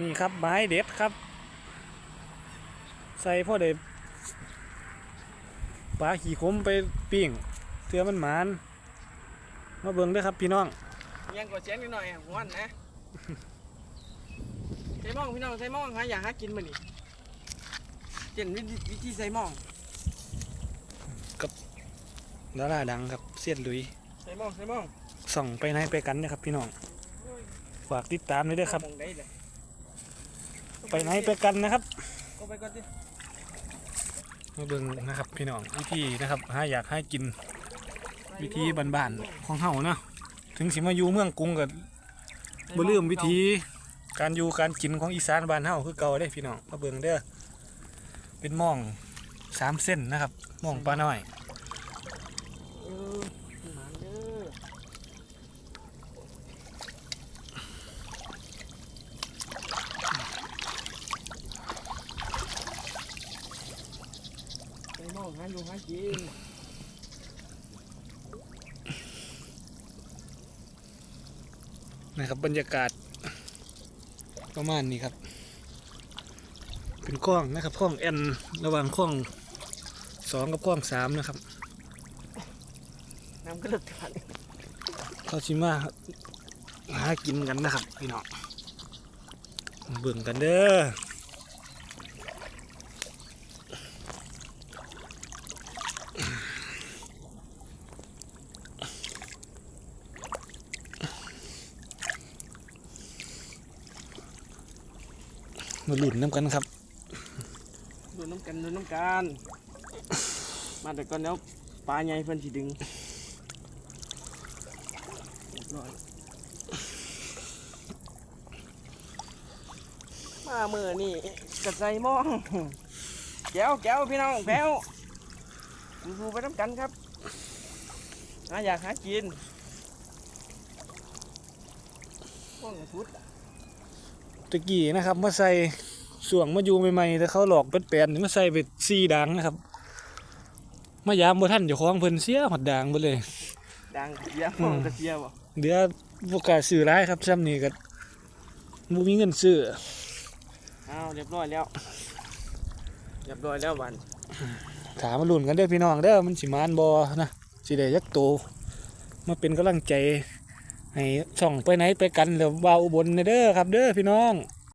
นี่ครับไม้เด็ดครับ ใส่พ่อเด็ปลาขี่คมไปปิ้งเทือมันหมาน มาเบิ่งเด้วยครับพี่น้องยังกดเสียงนิดหน่อยหัวนะใส่หมองพี่น้องใส่หมองหาอยากหากินมานี่เจนวิธีวิธีใส่หมองดาราดังครับเสียนหลุยใส่หมองใส่หมองส่องไปไหนไปกันนะครับพี่น้องฝากติดตามด้วยเด้วยครับหม้อง ได้เลยไปไหนไปกันนะครับก็ไปก่อนดิมาเบิ่งนะครับพี่น้องวิธีนะครับหาอยากให้กิน วิธีบ้านๆของเฮาเนาะถึงสิมาอยู่เมืองกรุงกับบ่ลืมวิธีการอยู่การกินของอีสานบ้านเฮาคือเก่าเด้พี่น้องมาเบิ่งเด้อเป็นหม่องสามเส้นนะครับหม่องปลาน้อย เออหมานเด้อใส่ หมองหาอยู่หากินนะครับบรรยากาศประมาณนี้ครับ เป็นกล้องนะครับกล้องแอนระหว่างกล้องสองกับกล้องสามนะครับน้ำก็เลิกกันเขาชิมาหากินกันนะครับพี่น้องเบิ่งกันเด้อ มาหลุนน้ำกันครับดูน้ำกันดูน้ำกัน มาแต่ก่อนแล้วปลาใหญ่เพิ่นสิดึงมาเมื่อนี่กระใสมองแก้วแก้วพี่น้องแก้วดูไปน้ำกันครับหาอยากหากินห้องกระสุด ตะกี้นะครับมาใส่ส่วงมาอยู่ใหม่ๆแต่เขาหลอกเป็นแปลนๆนี่มาใส่ไปซีดังนะครับ มายามบ่ท่านเจ้าของเพิ่นเสียหอดด่างไปเลย ดังเสียห้องกระเสียบ่เดี๋ยวบ่กล้าซื้อหลายครับซ้ำนี่ก็บ่มีเงินซื้ออ้าวเรียบร้อยแล้วเรียบร้อยแล้ววันถามมาลุ้นกันเด้อพี่น้องเด้อมันสิมานบ่นะสิได้ยักโตมาเป็นกำลังใจ ให้ช่องไปไหนไปกันเดี๋ยวว่าอุบลเด้อครับ เด้อพี่น้อง